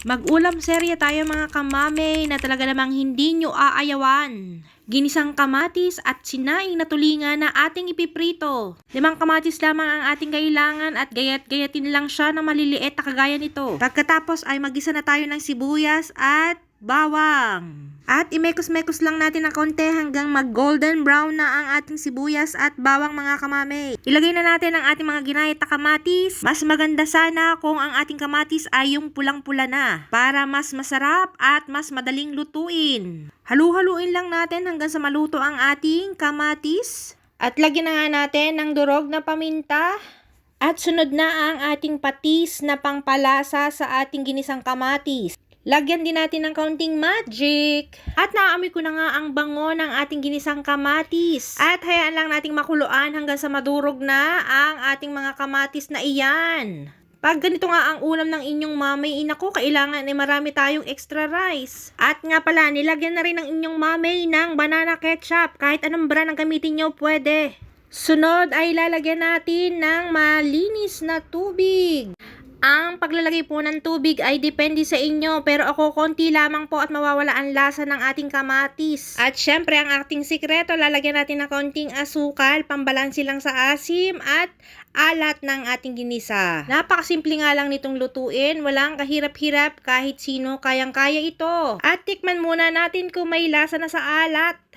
Mag-ulam serya tayo mga kamame na talaga namang hindi nyo aayawan. Ginisang kamatis at sinaing na tulingan na ating ipiprito. Limang kamatis lamang ang ating kailangan at gayat-gayatin lang siya ng maliliit na kagaya nito. Pagkatapos ay magisa na tayo ng sibuyas at bawang. At imekos-mekos lang natin ng konti hanggang mag-golden brown na ang ating sibuyas at bawang mga kamame. Ilagay na natin ang ating mga ginayat na kamatis. Mas maganda sana kung ang ating kamatis ay yung pulang-pula na para mas masarap at mas madaling lutuin. Halu-haluin lang natin hanggang sa maluto ang ating kamatis. At lagyan na nga natin ng durog na paminta. At sunod na ang ating patis na pangpalasa sa ating ginisang kamatis. Lagyan din natin ng kaunting magic. At naaamoy ko na nga ang bango ng ating ginisang kamatis. At hayaan lang nating makuluan hanggang sa madurog na ang ating mga kamatis na iyan. Pag ganito nga ang ulam ng inyong mamay, inako, kailangan ay marami tayong extra rice. At nga pala, nilagyan na rin ng inyong mamay ng banana ketchup. Kahit anong brand ang gamitin nyo, pwede. Sunod ay lalagyan natin ng malinis na tubig. Ang paglalagay po ng tubig ay depende sa inyo pero ako konti lamang po at mawawala ang lasa ng ating kamatis. At syempre ang ating sikreto lalagyan natin ng konting asukal, pambalansi lang sa asim at alat ng ating ginisa. Napakasimple nga lang nitong lutuin, walang kahirap-hirap kahit sino kayang-kaya ito. At tikman muna natin kung may lasa na sa alat.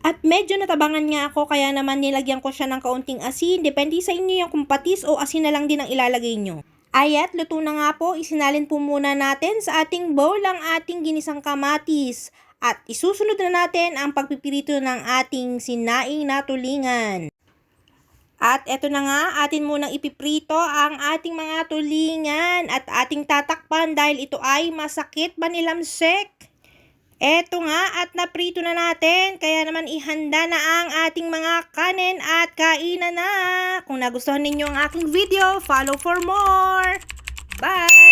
At medyo natabangan nga ako kaya naman nilagyan ko siya ng kaunting asin. Depende sa inyo yung kung patis o asin na lang din ang ilalagay nyo. Ayat, luto na nga po. Isinalin po muna natin sa ating bowl ang ating ginisang kamatis. At isusunod na natin ang pagpipirito ng ating sinaing na tulingan. At eto na nga, atin munang ipiprito ang ating mga tulingan at ating tatakpan dahil ito ay masakit manilamsek. Eto nga at naprito na natin, kaya naman ihanda na ang ating mga kanin at kainan na. Kung nagustuhan ninyo ang aking video, follow for more. Bye!